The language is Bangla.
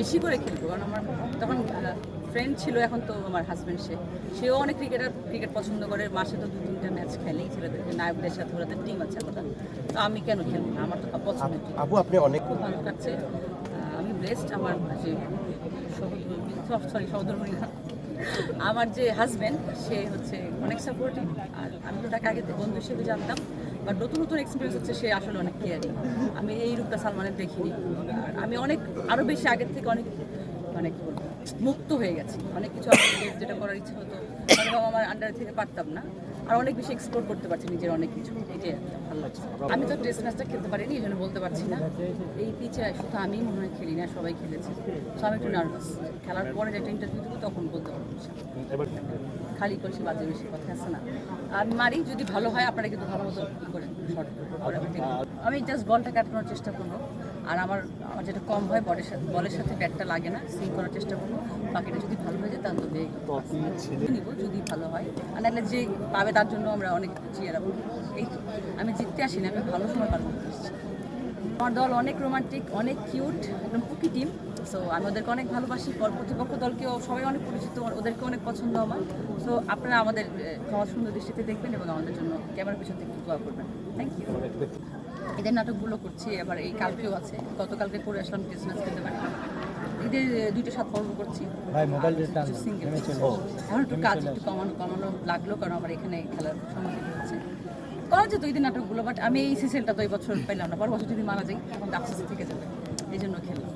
বেশি করে খেলব। কারণ আমার তখন ফ্রেন্ড ছিল এখন তো আমার হাজব্যান্ড সে। সেও অনেক ক্রিকেটার ক্রিকেট পছন্দ করে। মাসে তো দু তিনটা ম্যাচ খেলেই ছেলেদেরকে নায়কদের সাথে ওদের টিম আছে আলাদা। তো আমি কেন খেলব না? আমার তো পছন্দ। আপু আপনি অনেক খুব ভালো কাটছে আমি ব্লেসড আমার যে সরি সহধর্মী আমার যে হাজব্যান্ড সে হচ্ছে অনেক সাপোর্টিভ আর আমি তো তাকে আগে বন্ধু হিসেবে জানতাম। বাট নতুন নতুন এক্সপিরিয়েন্স হচ্ছে, সে আসলে অনেক কেয়ারিং আমি এই রূপটা সালমানের দেখিনি। আমি অনেক আরও বেশি আগের থেকে অনেক মানে কি বলব মুক্ত হয়ে গেছি। অনেক কিছু যেটা করার ইচ্ছে হতো হয়তো আমার আন্ডার থেকে পারতাম না। আর অনেক বেশি এক্সপ্লোর করতে পারছি নিজের অনেক কিছু। এটাই ভালো লাগছে। আমি তো টেস্ট ম্যাচটা খেলতে পারিনি এই জন্য বলতে পারছি না। এই পিচে শুধু আমি মনে হয় খেলি না সবাই খেলেছে। তো আমি একটু নার্ভাস খেলার পরে যেটা ইন্টারভিউ দেবো তখন বলতে পারব খালি করছি বাজে বেশি কথা আছে না। আর মারি যদি ভালো হয় আপনারা কিন্তু ভালো মতো করেন শর্ট আমি জাস্ট বলটা কাটানোর চেষ্টা করব। আর আমার আমার যেটা কম হয় বলের সাথে বলের সাথে ব্যাটটা লাগে না সুইং করার চেষ্টা করব। বাকিটা যদি ভালো হয়ে যায় তাহলে নিব যদি ভালো হয়। আর নাহলে যে পাবে তার জন্য আমরা অনেক চিয়ারাবো এই তো আমি জিততে আসি না আমি ভালো সময় পার করতে আসছি আমার দল অনেক রোমান্টিক অনেক কিউট একদম কুকি টিম সো আমি ওদেরকে অনেক ভালোবাসি। পর প্রতিপক্ষ দলকেও সবাই অনেক পরিচিত ওদেরকে অনেক পছন্দ আমার। সো আপনারা আমাদের ক্ষমা সুন্দর দৃষ্টিতে দেখবেন এবং আমাদের জন্য ক্যামেরার পিছন থেকে দোয়া করবেন। থ্যাংক ইউ ঈদের নাটকগুলো করছি এবার এই কালকেও আছে। গতকালকে করে আসলাম ক্রিসমাস খেতে পারি ঈদের দুইটা সাত পর্ব করছি। এখন একটু কাজ একটু কমানো কমানো লাগল কারণ আমার এখানে খেলার সময় দিতে হচ্ছে। করা যেত ঈদের নাটকগুলো বাট আমি এই সিসেলটা তো এই বছর পেলাম না পর বছর যদি মারা যাই, তখন ডাক্তার থেকে যাবে। এই জন্য খেললাম।